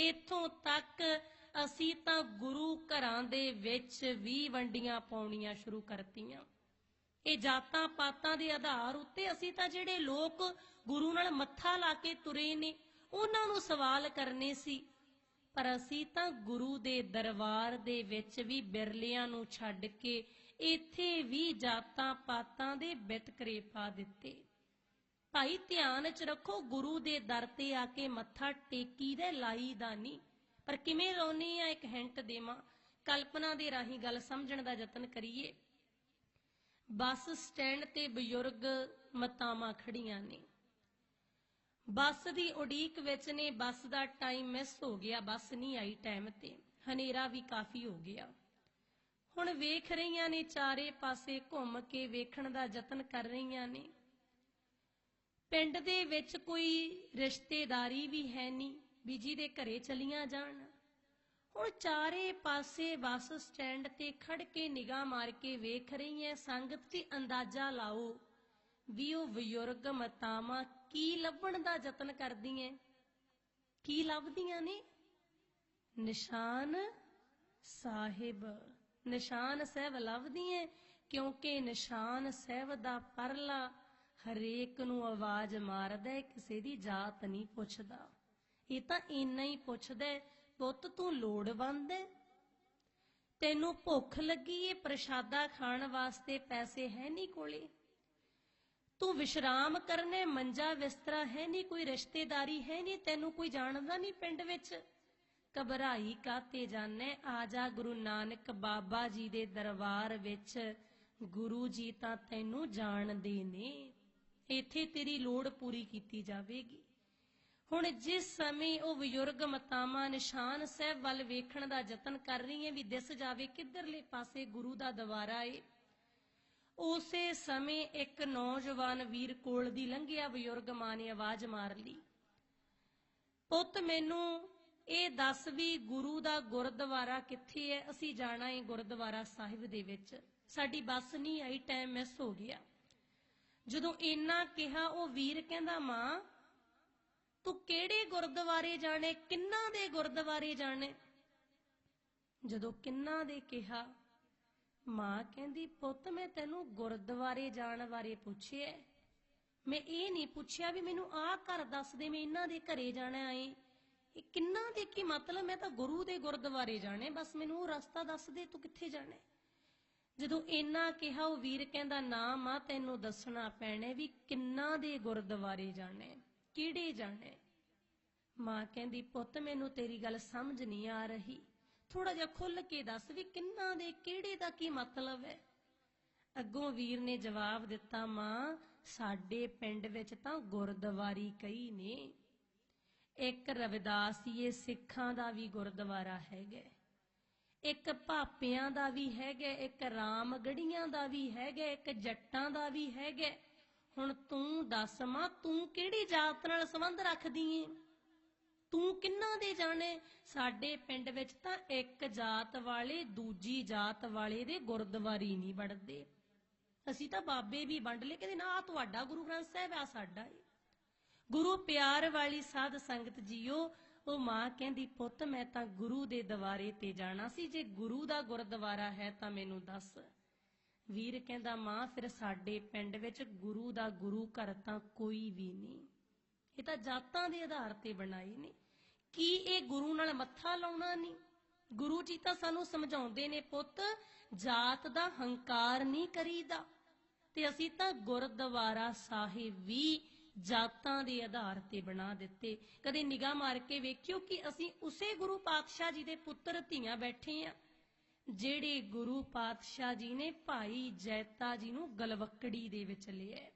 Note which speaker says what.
Speaker 1: ਇਥੋਂ ਤੱਕ ਅਸੀਂ ਤਾਂ ਗੁਰੂ ਘਰਾਂ ਦੇ ਵਿੱਚ ਵੀ ਵੰਡੀਆਂ ਪਾਉਣੀਆਂ ਸ਼ੁਰੂ ਕਰਤੀਆਂ। ਇਹ ਜਾਤਾਂ ਪਾਤਾਂ ਦੇ ਆਧਾਰ ਉੱਤੇ ਅਸੀਂ ਤਾਂ ਜਿਹੜੇ ਲੋਕ ਗੁਰੂ ਨਾਲ ਮੱਥਾ ਲਾ ਕੇ ਤੁਰੇ ਨੇ, ਉਹਨਾਂ ਨੂੰ ਸਵਾਲ ਕਰਨੇ ਸੀ। ਪਰ ਅਸੀਂ ਤਾਂ ਗੁਰੂ ਦੇ ਦਰਬਾਰ ਦੇ ਵਿੱਚ ਵੀ ਬਿਰਲਿਆਂ ਨੂੰ ਛੱਡ ਕੇ ਇੱਥੇ ਵੀ ਜਾਤਾਂ ਪਾਤਾਂ ਦੇ ਬਿਤਕਰੇ ਪਾ ਦਿੱਤੇ। ਭਾਈ ਧਿਆਨ ਚ ਰੱਖੋ, ਗੁਰੂ ਦੇ ਦਰ ਤੇ ਆ ਕੇ ਮੱਥਾ ਟੇਕੀ ਦੇ ਲਾਈ ਦਾ ਨਹੀਂ। ਪਰ ਕਿਵੇਂ ਲਾਉਣੀ ਆ, ਇੱਕ ਹਿੰਟ ਦੇਵਾਂ। ਕਲਪਨਾ ਦੇ ਰਾਹੀਂ ਗੱਲ ਸਮਝਣ ਦਾ ਯਤਨ ਕਰੀਏ। ਬੱਸ ਸਟੈਂਡ ਤੇ ਬਜ਼ੁਰਗ ਮਤਾਵਾਂ ਖੜੀਆਂ ਨੇ। ਬੱਸ ਦੀ ਉਡੀਕ ਵਿੱਚ ਨੇ, ਬੱਸ ਦਾ ਟਾਈਮ ਮਿਸ ਹੋ ਗਿਆ, ਬੱਸ ਨਹੀਂ ਆਈ ਟਾਈਮ ਤੇ। ਹਨੇਰਾ ਵੀ ਕਾਫੀ ਹੋ ਗਿਆ। ਹੁਣ ਵੇਖ ਰਹੀਆਂ ਨੇ ਚਾਰੇ ਪਾਸੇ ਘੁੰਮ ਕੇ ਵੇਖਣ ਦਾ ਯਤਨ ਕਰ ਰਹੀਆਂ ਨੇ। ਪਿੰਡ ਦੇ ਵਿੱਚ ਕੋਈ ਰਿਸ਼ਤੇਦਾਰੀ ਵੀ ਹੈ ਨਹੀਂ, ਵੀ ਜਿਹਦੇ ਘਰੇ ਚਲੀਆਂ ਜਾਣ। ਹੁਣ ਚਾਰੇ ਪਾਸੇ ਬੱਸ ਸਟੈਂਡ ਤੇ ਖੜ ਕੇ ਨਿਗਾਹ ਮਾਰ ਕੇ ਵੇਖ ਰਹੀ ਹੈ ਸੰਗਤ ਤੇ ਅੰਦਾਜ਼ਾ ਲਾਓ ਵੀ ਉਹ ਬਜ਼ੁਰਗ ਮਤਾਵਾਂ ਕੀ ਲੱਭਣ ਦਾ ਯਤਨ ਕਰਦੀਆਂ। ਕੀ ਲੱਭਦੀਆਂ ਨੇ? ਨਿਸ਼ਾਨ ਸਾਹਿਬ। ਨਿਸ਼ਾਨ ਸਾਹਿਬ ਲੱਭਦੀਆਂ ਕਿਉਂਕਿ ਨਿਸ਼ਾਨ ਸਾਹਿਬ ਦਾ ਪਰਲਾ ਹਰੇਕ ਨੂੰ ਆਵਾਜ਼ ਮਾਰਦਾ ਹੈ, ਕਿਸੇ ਦੀ ਜਾਤ ਨਹੀਂ ਪੁੱਛਦਾ। ਇਹ ਤਾਂ ਇੰਨਾ ਹੀ ਪੁੱਛਦਾ ਪੁੱਤ ਤੂੰ ਲੋੜਵੰਦ ਹੈ? ਤੈਨੂੰ ਭੁੱਖ ਲੱਗੀ ਏ ਪ੍ਰਸ਼ਾਦਾ ਖਾਣ ਵਾਸਤੇ ਪੈਸੇ ਹੈ ਨਹੀਂ ਕੋਲੇ? ਤੂੰ ਵਿਸ਼ਰਾਮ ਕਰਨੇ ਮੰਜਾ ਬਿਸਤਰਾ ਹੈ ਨਹੀਂ ਕੋਈ ਰਿਸ਼ਤੇਦਾਰੀ ਹੈ ਨਹੀਂ ਤੈਨੂੰ ਕੋਈ ਜਾਣਦਾ ਨਹੀਂ ਪਿੰਡ ਵਿੱਚ? ਘਬਰਾਈ ਕਾਤੇ ਜਾਣੇ ਆ ਜਾ ਗੁਰੂ ਨਾਨਕ ਬਾਬਾ ਜੀ ਦੇ ਦਰਬਾਰ ਵਿੱਚ ਗੁਰੂ ਜੀ ਤਾਂ ਤੈਨੂੰ ਜਾਣਦੇ ਨੇ। ਇੱਥੇ ਤੇਰੀ ਲੋੜ ਪੂਰੀ ਕੀਤੀ ਜਾਵੇਗੀ। ਹੁਣ ਜਿਸ ਸਮੇਂ ਉਹ ਬਜ਼ੁਰਗ ਮਤਾਵਾਂ ਨਿਸ਼ਾਨ ਸਾਹਿਬ ਵੱਲ ਵੇਖਣ ਦਾ ਯਤਨ ਕਰ ਰਹੀਆਂ ਵੀ ਦਿਸ ਜਾਵੇ ਕਿੱਧਰਲੇ ਪਾਸੇ ਗੁਰੂ ਦਾ ਦਵਾਰਾ ਏ, ਉਸੇ ਸਮੇਂ ਇੱਕ ਨੌਜਵਾਨ ਵੀਰ ਕੋਲ ਦੀ ਲੰਘਿਆ ਬਜ਼ੁਰਗ ਮਾਂ ਨੇ ਆਵਾਜ਼ ਮਾਰ ਲਈ। ਪੁੱਤ, ਮੈਨੂੰ ਇਹ ਦੱਸ ਵੀ ਗੁਰੂ ਦਾ ਗੁਰਦੁਆਰਾ ਕਿੱਥੇ ਹੈ? ਅਸੀਂ ਜਾਣਾ ਹੈ ਗੁਰਦੁਆਰਾ ਸਾਹਿਬ ਦੇ ਵਿੱਚ। ਸਾਡੀ ਬੱਸ ਨਹੀਂ ਆਈ ਟਾਈਮ ਮਿਸ ਹੋ ਗਿਆ। ਜਦੋਂ ਇੰਨਾ ਕਿਹਾ, ਉਹ ਵੀਰ ਕਹਿੰਦਾ, ਮਾਂ, ਤੂੰ ਕਿਹੜੇ ਗੁਰਦੁਆਰੇ ਜਾਣੇ ਕਿੰਨਾ ਦੇ ਗੁਰਦੁਆਰੇ ਜਾਣੇ ਜਦੋਂ ਕਿੰਨਾ ਦੇ ਕਿਹਾ, ਮਾਂ ਕਹਿੰਦੀ, ਪੁੱਤ, ਮੈਂ ਤੈਨੂੰ ਗੁਰਦੁਆਰੇ ਜਾਣ ਬਾਰੇ ਪੁੱਛਿਆ ਮੈਂ ਇਹ ਨਹੀਂ ਪੁੱਛਿਆ ਵੀ ਮੈਨੂੰ ਆਹ ਘਰ ਦੱਸ ਦੇ, ਮੈਂ ਇਹਨਾਂ ਦੇ ਘਰੇ ਜਾਣਾ ਏ ਇਹ ਕਿੰਨਾ ਦੇ ਕੀ ਮਤਲਬ? ਮੈਂ ਤਾਂ ਗੁਰੂ ਦੇ ਗੁਰਦੁਆਰੇ ਜਾਣੇ ਬਸ ਮੈਨੂੰ ਉਹ ਰਸਤਾ ਦੱਸ ਦੇ, ਤੂੰ ਕਿੱਥੇ ਜਾਣਾ ਜਦੋਂ ਇੰਨਾ ਕਿਹਾ, ਉਹ ਵੀਰ ਕਹਿੰਦਾ ਨਾ ਮਾਂ ਤੈਨੂੰ ਦੱਸਣਾ ਪੈਣਾ ਵੀ ਕਿੰਨਾ ਦੇ ਗੁਰਦੁਆਰੇ ਜਾਣੇ ਕਿਹੜੇ ਜਾਣੇ ਮਾਂ ਕਹਿੰਦੀ, ਪੁੱਤ, ਮੈਨੂੰ ਤੇਰੀ ਗੱਲ ਸਮਝ ਨਹੀਂ ਆ ਰਹੀ। ਥੋੜਾ ਜਿਹਾ ਖੁੱਲ ਕੇ ਦੱਸ ਵੀ ਕਿੰਨਾ ਦੇ, ਕਿਹੜੇ ਦਾ ਕੀ ਮਤਲਬ ਹੈ? ਅੱਗੋਂ ਵੀਰ ਨੇ ਜਵਾਬ ਦਿੱਤਾ, ਮਾਂ, ਸਾਡੇ ਪਿੰਡ ਵਿੱਚ ਤਾਂ ਗੁਰਦੁਆਰੀ ਕਈ ਨੇ। ਇੱਕ ਰਵਿਦਾਸੀਏ ਸਿੱਖਾਂ ਦਾ ਵੀ ਗੁਰਦੁਆਰਾ ਹੈਗਾ ਇੱਕ ਭਾਪਿਆਂ ਦਾ ਵੀ ਹੈਗਾ, ਇੱਕ ਰਾਮਗੜੀਆਂ ਦਾ ਵੀ ਹੈਗਾ, ਇੱਕ ਜੱਟਾਂ ਦਾ ਵੀ ਹੈਗਾ। ਹੁਣ ਤੂੰ ਦੱਸ ਮਾਂ, ਤੂੰ ਕਿਹੜੀ ਜਾਤ ਨਾਲ ਸੰਬੰਧ ਰੱਖਦੀ ਏ? ਤੂੰ ਕਿੰਨਾ ਦੇ ਜਾਣੇ? ਸਾਡੇ ਪਿੰਡ ਵਿੱਚ ਤਾਂ ਇੱਕ ਜਾਤ ਵਾਲੇ ਦੂਜੀ ਜਾਤ ਵਾਲੇ ਦੇ ਗੁਰਦੁਆਰੀ ਨਹੀਂ ਵੜਦੇ। ਅਸੀਂ ਤਾਂ ਬਾਬੇ ਵੀ ਵੰਡ ਲਏ, ਕਹਿੰਦੇ ਨਾ ਆਹ ਤੁਹਾਡਾ ਗੁਰੂ ਗ੍ਰੰਥ ਸਾਹਿਬ ਆ ਸਾਡਾ ਏ। ਗੁਰੂ ਪਿਆਰ ਵਾਲੀ ਸਾਧ ਸੰਗਤ ਜੀਓ ਉਹ ਮਾਂ ਕਹਿੰਦੀ, ਪੁੱਤ, ਮੈਂ ਤਾਂ ਗੁਰੂ ਦੇ ਦਵਾਰੇ ਤੇ ਜਾਣਾ ਸੀ। ਜੇ ਗੁਰੂ ਦਾ ਗੁਰਦੁਆਰਾ ਹੈ ਤਾਂ ਮੈਨੂੰ ਦੱਸ। ਵੀਰ ਕਹਿੰਦਾ, ਮਾਂ, ਫਿਰ ਸਾਡੇ ਪਿੰਡ ਵਿੱਚ ਗੁਰੂ ਦਾ ਗੁਰੂ ਘਰ ਤਾਂ ਕੋਈ ਵੀ ਨਹੀਂ। ਇਹ ਤਾਂ ਜਾਤਾਂ ਦੇ ਆਧਾਰ ਤੇ ਬਣਾਏ ਨੇ। ਕੀ ਇਹ ਗੁਰੂ ਨਾਲ ਮੱਥਾ ਲਾਉਣਾ ਨਹੀਂ? ਗੁਰੂ ਜੀ ਤਾਂ ਸਾਨੂੰ ਸਮਝਾਉਂਦੇ ਨੇ, ਪੁੱਤ, ਜਾਤ ਦਾ ਹੰਕਾਰ ਨਹੀਂ ਕਰੀਦਾ। ਤੇ ਅਸੀਂ ਤਾਂ ਗੁਰਦੁਆਰਾ ਸਾਹਿਬ ਵੀ ਜਾਤਾਂ ਦੇ ਆਧਾਰ ਤੇ ਬਣਾ ਦਿੱਤੇ। ਕਦੇ ਨਿਗਾਹ ਮਾਰ ਕੇ ਵੇਖਿਓ ਕਿ ਅਸੀਂ ਉਸੇ ਗੁਰੂ ਪਾਤਸ਼ਾਹ ਜੀ ਦੇ ਪੁੱਤਰ ਧੀਆਂ ਬੈਠੇ ਆ, ਜਿਹੜੇ ਗੁਰੂ ਪਾਤਸ਼ਾਹ ਜੀ ਨੇ ਭਾਈ ਜੈਤਾ ਜੀ ਨੂੰ ਗਲਵਕੜੀ ਦੇ ਵਿੱਚ ਲਿਆ।